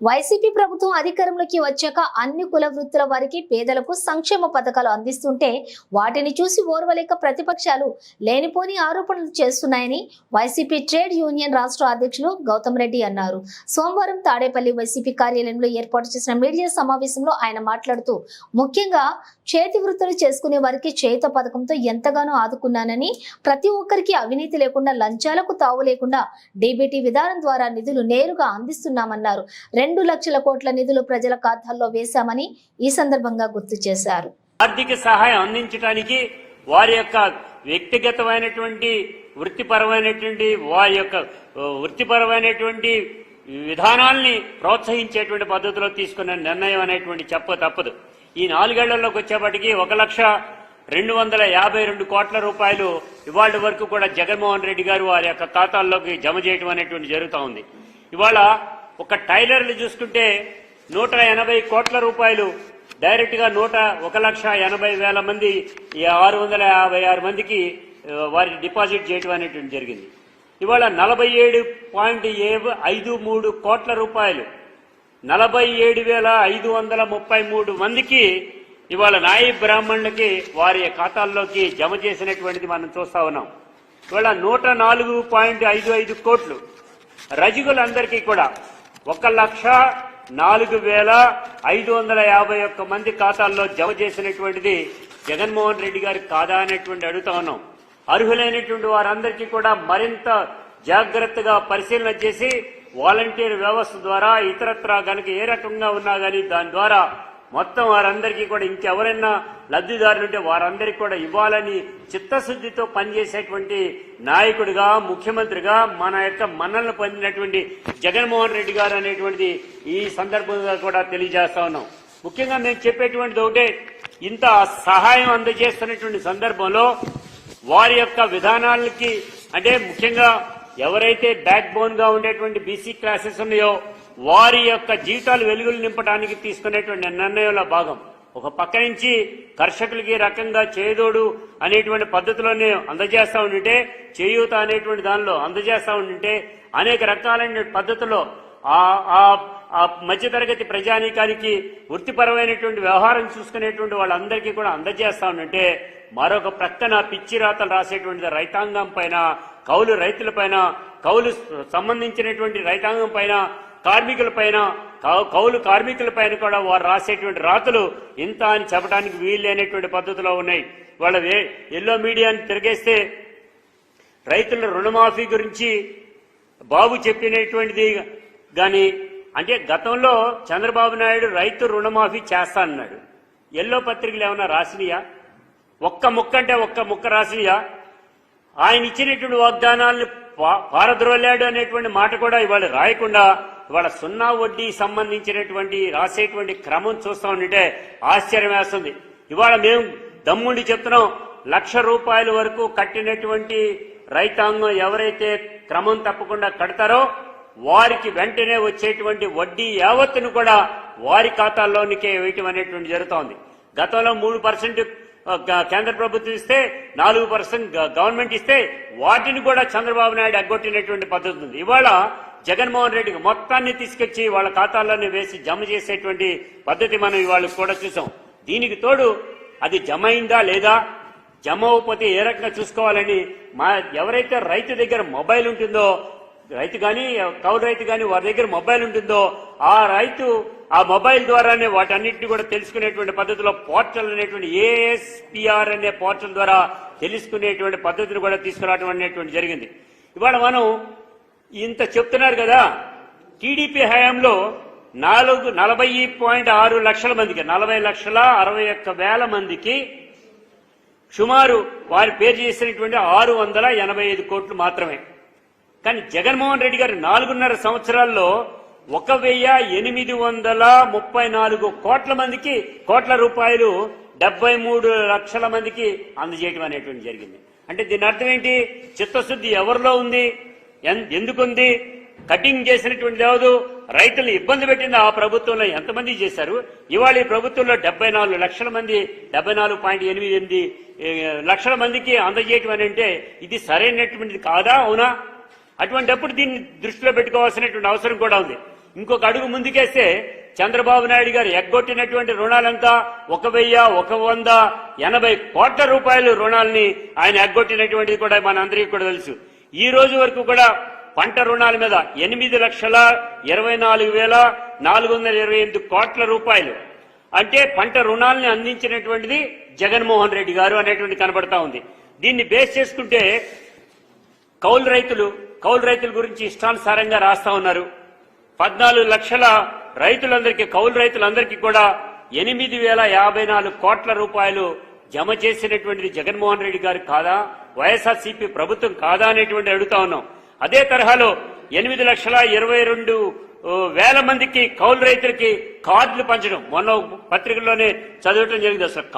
YCP ప్రభుత్వం అధికారంలోకి వచ్చాక అన్ని కుల వృత్తుల వారికి పేదలకు సంక్షేమ పథకాలు అందిస్తుంటే వాటిని చూసి ఓర్వలేక ప్రతిపక్షాలు లేనిపోని ఆరోపణలు చేస్తున్నాయని వైసీపీ ట్రేడ్ యూనియన్ రాష్ట్ర అధ్యక్షులు గౌతమ్ రెడ్డి అన్నారు. సోమవారం తాడేపల్లి వైసీపీ కార్యాలయంలో ఏర్పాటు చేసిన మీడియా సమావేశంలో ఆయన మాట్లాడుతూ ముఖ్యంగా చేతి వృత్తులు చేసుకునే వారికి చేత పథకంతో ఎంతగానో ఆదుకున్నానని ప్రతి ఒక్కరికి అవినీతి లేకుండా లంచాలకు తావు లేకుండా డీబీటీ విధానం ద్వారా నిధులు నేరుగా అందిస్తున్నామన్నారు. రెండు రెండు లక్షల కోట్ల నిధులు ప్రజల ఖాతాల్లో వేశామని ఈ సందర్భంగా గుర్తు చేశారు. ఆర్థిక సహాయం అందించడానికి వారి యొక్క వ్యక్తిగతమైనటువంటి వృత్తిపరమైనటువంటి వారి యొక్క వృత్తిపరమైనటువంటి విధానాల్ని ప్రోత్సహించేటువంటి పద్ధతిలో తీసుకున్న నిర్ణయం అనేటువంటి చెప్ప తప్పదు. ఈ నాలుగేళ్ళలోకి వచ్చేప్పటికీ ఒక లక్ష రెండు వందల యాభై రెండు కోట్ల రూపాయలు ఇవాళ వరకు కూడా జగన్మోహన్ రెడ్డి గారు వారి యొక్క ఖాతాల్లోకి జమ చేయడం అనేటువంటి జరుగుతూ ఉంది. ఇవాళ ఒక టైలర్లు చూసుకుంటే నూట ఎనభై కోట్ల రూపాయలు డైరెక్ట్గా నూట ఒక లక్ష ఎనభై వేల మంది ఈ ఆరు వందల యాభై ఆరు మందికి వారి డిపాజిట్ చేయడం అనేటువంటి జరిగింది. ఇవాళ నలభై ఏడు పాయింట్ ఐదు మూడు కోట్ల రూపాయలు. నలభై ఏడు వేల ఐదు వందల ముప్పై మూడు మందికి ఇవాళ నాయి బ్రాహ్మణులకి వారి ఖాతాల్లోకి జమ చేసినటువంటిది మనం చూస్తా ఉన్నాం. ఇవాళ నూట నాలుగు పాయింట్ ఐదు ఐదు కోట్లు. రజకులందరికీ కూడా ఒక లక్ష నాలుగు వేల ఐదు వందల యాభై ఒక్క మంది ఖాతాల్లో జమ చేసినటువంటిది జగన్మోహన్ రెడ్డి గారికి కాదా అనేటువంటి అడుగుతా ఉన్నాం. అర్హులైనటువంటి వారందరికీ కూడా మరింత జాగ్రత్తగా పరిశీలన చేసి వాలంటీర్ వ్యవస్థ ద్వారా ఇతరత్రా గనక ఏ రకంగా ఉన్నా గానీ దాని ద్వారా మొత్తం వారందరికీ కూడా ఇంకెవరైనా లబ్ధిదారులు ఉంటే వారందరికీ కూడా ఇవ్వాలని చిత్తశుద్ధితో పనిచేసేటువంటి నాయకుడిగా ముఖ్యమంత్రిగా మన యొక్క మన్నలను పొందినటువంటి జగన్మోహన్ రెడ్డి గారు అనేటువంటిది ఈ సందర్భంగా కూడా తెలియజేస్తా ఉన్నాం. ముఖ్యంగా మేము చెప్పేటువంటిది ఒకటే ఇంత సహాయం అందజేస్తున్నటువంటి సందర్భంలో వారి యొక్క విధానాలకి అంటే ముఖ్యంగా ఎవరైతే బ్యాక్ బోన్గా ఉండేటువంటి బీసీ క్లాసెస్ ఉన్నాయో వారి యొక్క జీవితాలు వెలుగులు నింపడానికి తీసుకునేటువంటి నిర్ణయంలో భాగం. ఒక పక్క నుంచి కర్షకులకి రకంగా చేదోడు అనేటువంటి పద్ధతిలోనే అందజేస్తా ఉండింటే చేయూత అనేటువంటి దానిలో అందజేస్తా ఉండింటే అనేక రకాలైన పద్ధతిలో ఆ ఆ మధ్యతరగతి ప్రజానీకానికి వృత్తిపరమైనటువంటి వ్యవహారం చూసుకునేటువంటి వాళ్ళందరికీ కూడా అందజేస్తా ఉండింటే మరొక ప్రక్కన పిచ్చి రాతలు రాసేటువంటి రైతాంగం పైన కౌలు రైతుల పైన కౌలు సంబంధించినటువంటి రైతాంగం పైన కార్మికుల పైన కౌ- కౌలు కార్మికుల పైన కూడా వారు రాసేటువంటి రాతలు ఇంత అని చెప్పడానికి వీల్లేనటువంటి పద్ధతిలో ఉన్నాయి. వాళ్ళ ఎల్లో మీడియాని తిరిగేస్తే రైతుల రుణమాఫీ గురించి బాబు చెప్పినటువంటిది కానీ అంటే గతంలో చంద్రబాబు నాయుడు రైతు రుణమాఫీ చేస్తా అన్నాడు. ఎల్లో పత్రికలు ఏమైనా రాసినయా? ఒక్క ముక్క అంటే ఒక్క ముక్క రాసినయా? ఆయన ఇచ్చినటువంటి వాగ్దానాలను పారద్రోలాడు అనేటువంటి మాట కూడా ఇవాళ రాయకుండా ఇవాళ సున్నా వడ్డీ సంబంధించినటువంటి రాసేటువంటి క్రమం చూస్తా ఉంటే ఆశ్చర్యం వేస్తుంది. ఇవాళ మేము దమ్ముండి చెప్తున్నాం లక్ష రూపాయల వరకు కట్టినటువంటి రైతాంగం ఎవరైతే క్రమం తప్పకుండా కడతారో వారికి వెంటనే వచ్చేటువంటి వడ్డీ యావత్తును కూడా వారి ఖాతాల్లోనికే వేయటం అనేటువంటి జరుగుతోంది గతంలో మూడు పర్సెంట్ కేంద్ర ప్రభుత్వం ఇస్తే నాలుగు పర్సెంట్ గవర్నమెంట్ ఇస్తే వాటిని కూడా చంద్రబాబు నాయుడు అగ్గొట్టినటువంటి పద్ధతి ఉంది. ఇవాళ జగన్మోహన్ రెడ్డికి మొత్తాన్ని తీసుకొచ్చి వాళ్ళ ఖాతాల్లోనే వేసి జమ చేసేటువంటి పద్ధతి మనం ఇవాళ కూడా చూసాం. దీనికి తోడు అది జమ అయిందా లేదా? జమ అవ్వకపోతే ఏ రకంగా చూసుకోవాలని మా ఎవరైతే రైతు దగ్గర మొబైల్ ఉంటుందో రైతు కానీ కౌలు రైతు కానీ వారి దగ్గర మొబైల్ ఉంటుందో ఆ రైతు ఆ మొబైల్ ద్వారానే వాటన్నిటిని కూడా తెలుసుకునేటువంటి పద్ధతిలో పోర్టల్ అనేటువంటి ఏఎస్పిఆర్ అనే పోర్టల్ ద్వారా తెలుసుకునేటువంటి పద్ధతిని కూడా తీసుకురావడం అనేటువంటి జరిగింది. ఇవాళ మనం ఇంత చెప్తున్నారు కదా టీడీపీ హయాంలో నాలుగు నలభై పాయింట్ ఆరు లక్షల మందికి నలభై లక్షల అరవై ఒక్క వేల మందికి సుమారు వారి పేరు చేసినటువంటి ఆరు వందల ఎనభై ఐదు కోట్లు మాత్రమే. కానీ జగన్మోహన్ రెడ్డి గారు నాలుగున్నర సంవత్సరాల్లో ఒక వెయ్యి ఎనిమిది వందల ముప్పై నాలుగు కోట్ల మందికి కోట్ల రూపాయలు డెబ్బై మూడు లక్షల మందికి అందజేయడం అనేటువంటి జరిగింది. అంటే దీని అర్థం ఏంటి? చిత్తశుద్ధి ఎవరిలో ఉంది? ఎన్- ఎందుకుంది? కటింగ్ చేసినటువంటి లేదు రైతులు ఇబ్బంది పెట్టింది ఆ ప్రభుత్వంలో ఎంతమంది చేశారు? ఇవాళ ఈ ప్రభుత్వంలో డెబ్బై నాలుగు లక్షల మంది డెబ్బై నాలుగు పాయింట్ ఎనిమిది ఎనిమిది లక్షల మందికి అందజేయటం అని అంటే ఇది సరైనటువంటిది కాదా? అవునా? అటువంటిప్పుడు దీన్ని దృష్టిలో పెట్టుకోవాల్సినటువంటి అవసరం కూడా ఉంది. ఇంకొక అడుగు ముందుకేస్తే చంద్రబాబు నాయుడు గారు ఎగ్గొట్టినటువంటి రుణాలంతా ఒక వెయ్యి ఒక వంద ఎనభై కోట్ల రూపాయలు రుణాలని ఆయన ఎగ్గొట్టినటువంటిది కూడా మన అందరికీ కూడా తెలుసు. ఈ రోజు వరకు కూడా పంట రుణాల మీద ఎనిమిది లక్షల ఇరవై నాలుగు వేల నాలుగు వందల ఇరవై ఎనిమిది కోట్ల రూపాయలు. అంటే పంట రుణాలని అందించినటువంటిది జగన్మోహన్ రెడ్డి గారు అనేటువంటి కనబడతా ఉంది. దీన్ని బేస్ చేసుకుంటే కౌలు రైతులు కౌలు రైతుల గురించి ఇష్టానుసారంగా రాస్తా ఉన్నారు. పద్నాలుగు లక్షల రైతులందరికీ కౌలు రైతులందరికీ కూడా ఎనిమిది వేల యాభై నాలుగు కోట్ల రూపాయలు జమ చేసినటువంటిది జగన్మోహన్ రెడ్డి గారు కాదా? వైఎస్ఆర్సీపీ ప్రభుత్వం కాదా అనేటువంటి అడుగుతా ఉన్నాం. అదే తరహాలో ఎనిమిది లక్షల ఇరవై రెండు వేల మందికి కౌలు రైతులకి కార్డులు పంచడం. మొన్న పత్రికల్లోనే చదవటం జరిగింది. అసలు